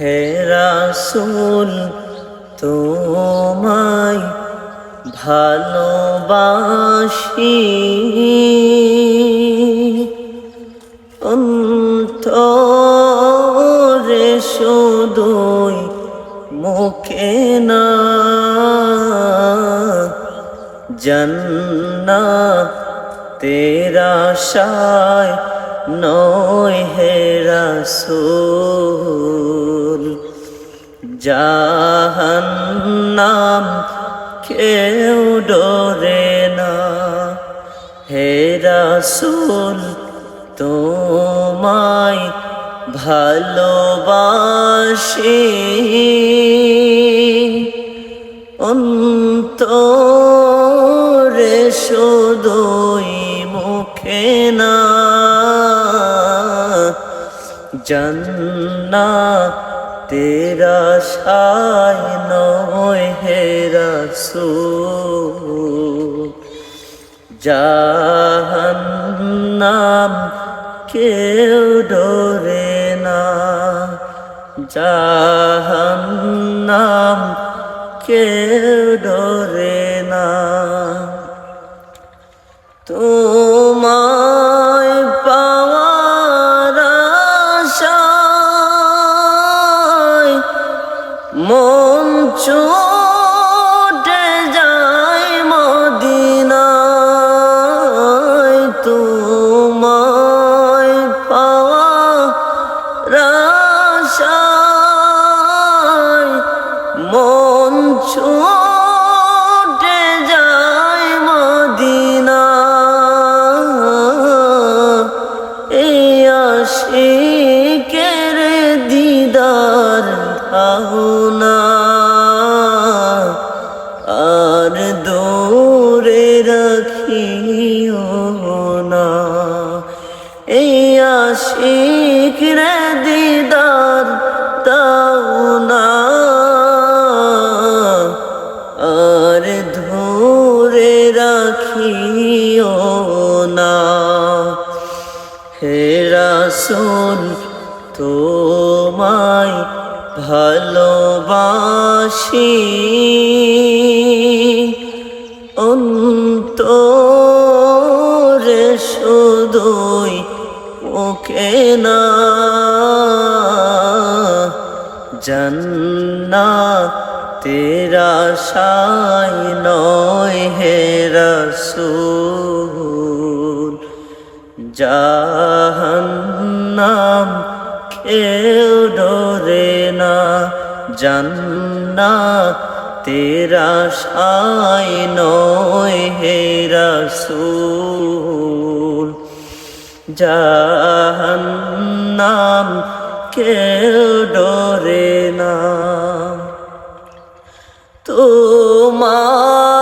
হে রাসূল তোমায় ভালোবাসি। অন্তরে শুধুই মুখে না জন্না তেরা শায় নয় হে রাসূল। জাহান্নাম কেউ ডরে না। হে রাসূল তোমায় ভালোবাসি। অন্তরে শুধুই মুখে না। জন্না তেরা সাই নয় হে রাসূল। জাহান্নাম কেউ ডরে না। জাহান্নাম কেউ ডরে মন আশিকের দিদার দাউনা আর ধরে রাখিও না। হে রাসূল তোমায় ভালোবাসি। অন্তরে শুধুই মুখে না। জন্না তেরা সাই নয় হে রসুল। জাহান্নাম কেউ ডরে না। জন্না তেরা সাই নয় হে রসুল। জাহান্নাম কেউ ডরে না। তোমার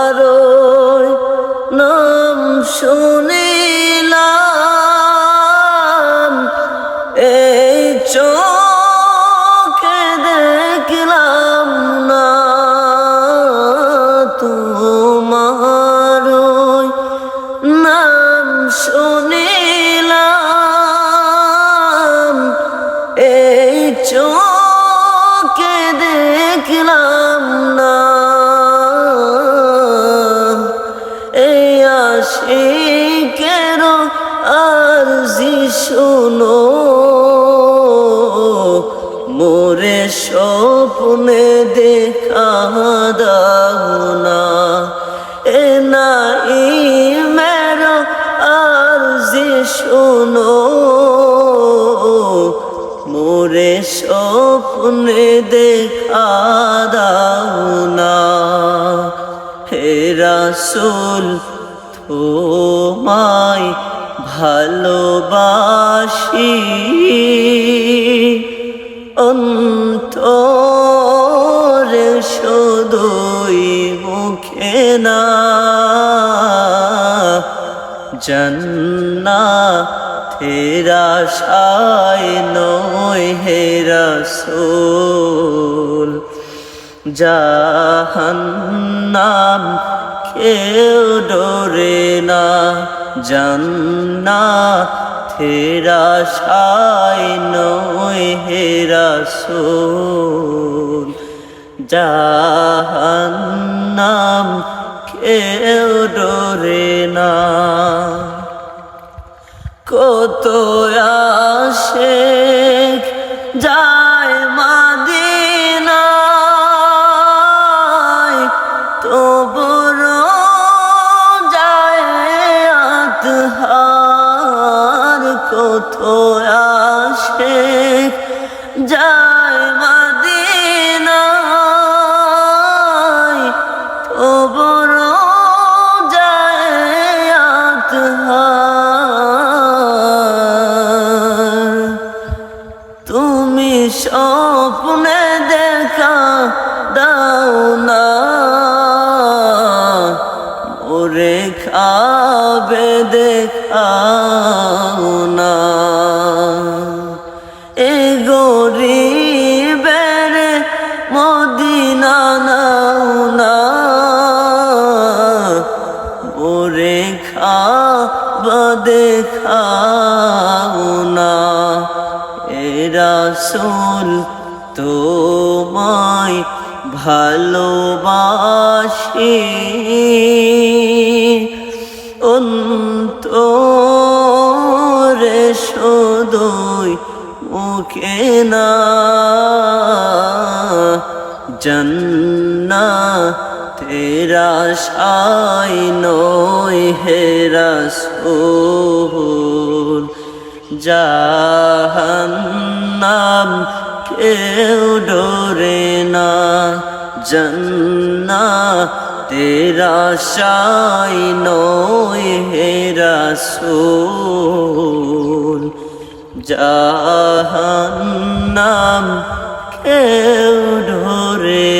মোরে স্বপ্নে দেখা দাও না। এ নাই মেরো আরজি শুনো। মোরে স্বপ্নে দেখা দাও না। হে রাসূল, তোমায় ভালোবাসি। অন্তরে শুধুই মুখে না। জন্না তেরা সাই নয় হে রসুল, জাহান্নাম কেউ ডরে না। জন্না সাই নয় রাসূল জাহান্নাম কেউ ডরে না। কত আসে যায় মাদিনায় তবুর দেখাও না এ গরিবের মদিনা নাও না না এ রাসূল তোমায় ভালোবাসি। অন্তরে শুধুই মুখে না তেরা সাই নয় হে রসূল, জাহান্নাম কেউ ডরে না জন্না তেরা সাই নয় রসূল জাহান্নাম কেউ না